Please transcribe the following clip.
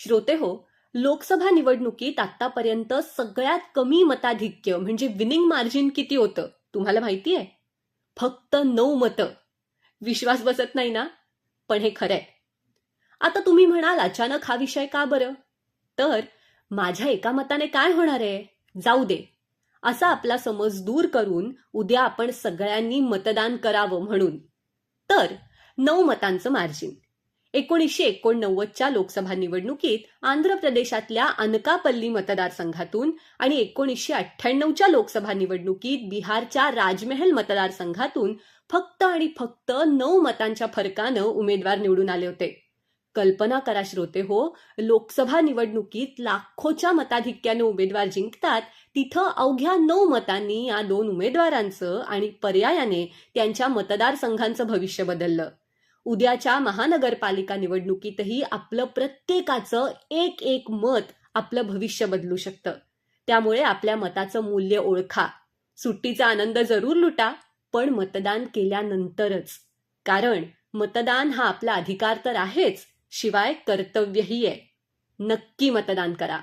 श्रोते हो लोकसभा निवडणुकीत आतापर्यंत सगळ्यात कमी मताधिक्य म्हणजे विनिंग मार्जिन किती होतं? तुम्हाला माहिती आहे? फक्त नऊ मतं. विश्वास बसत नाही ना? पण हे खरंय. आता तुम्ही म्हणाल अचानक हा विषय का बरं? तर माझ्या एका मताने काय होणार आहे? जाऊ दे. असा आपला समज दूर करून उद्या आपण सगळ्यांनी मतदान करावं म्हणून. तर नऊ मतांचं मार्जिन एकोणीसशे एकोणनव्वदच्या लोकसभा निवडणुकीत आंध्र प्रदेशातल्या अनकापल्ली मतदारसंघातून आणि एकोणीसशे अठ्ठ्याण्णवच्या लोकसभा निवडणुकीत बिहारच्या राजमहल मतदारसंघातून फक्त आणि फक्त नऊ मतांच्या फरकानं उमेदवार निवडून आले होते. कल्पना करा श्रोते हो लोकसभा निवडणुकीत लाखोच्या मताधिक्याने उमेदवार जिंकतात तिथं अवघ्या नऊ मतांनी या दोन उमेदवारांचं आणि पर्यायाने त्यांच्या मतदारसंघांचं भविष्य बदललं. उद्याच्या महानगरपालिका निवडणुकीतही आपलं प्रत्येकाचं एक एक मत आपलं भविष्य बदलू शकतं. त्यामुळे आपल्या मताचं मूल्य ओळखा. सुट्टीचा आनंद जरूर लुटा पण मतदान केल्यानंतरच. कारण मतदान हा आपला अधिकार तर आहेच शिवाय कर्तव्यही आहे. नक्की मतदान करा.